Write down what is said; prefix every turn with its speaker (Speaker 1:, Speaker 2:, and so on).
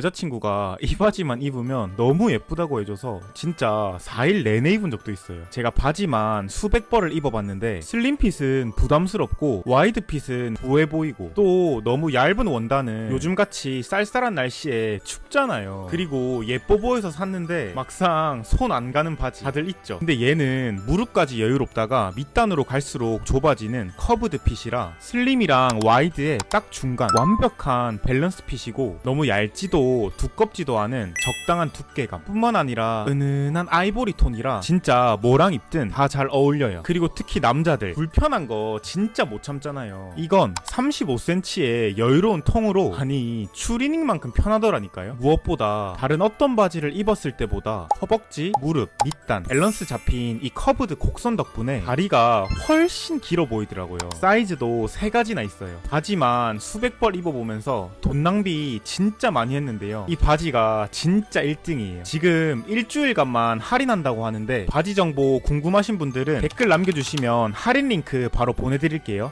Speaker 1: 여자친구가 이 바지만 입으면 너무 예쁘다고 해줘서 진짜 4일 내내 입은 적도 있어요. 제가 바지만 수백 벌을 입어봤는데 슬림핏은 부담스럽고 와이드핏은 부해 보이고 또 너무 얇은 원단은 요즘같이 쌀쌀한 날씨에 춥잖아요. 그리고 예뻐 보여서 샀는데 막상 손 안 가는 바지 다들 있죠. 근데 얘는 무릎까지 여유롭다가 밑단으로 갈수록 좁아지는 커브드 핏이라 슬림이랑 와이드의 딱 중간 완벽한 밸런스 핏이고 너무 얇지도 두껍지도 않은 적당한 두께감 뿐만 아니라 은은한 아이보리 톤이라 진짜 뭐랑 입든 다 잘 어울려요. 그리고 특히 남자들 불편한 거 진짜 못 참잖아요. 이건 35cm의 여유로운 통으로 아니 추리닝만큼 편하더라니까요. 무엇보다 다른 어떤 바지를 입었을 때보다 허벅지, 무릎, 밑단 밸런스 잡힌 이 커브드 곡선 덕분에 다리가 훨씬 길어 보이더라고요. 사이즈도 세 가지나 있어요. 바지만 수백 벌 입어보면서 돈 낭비 진짜 많이 했는데요. 이 바지가 진짜 1등이에요. 지금 일주일간만 할인한다고 하는데 바지 정보 궁금하신 분들은 댓글 남겨주시면 할인 링크 바로 보내드릴게요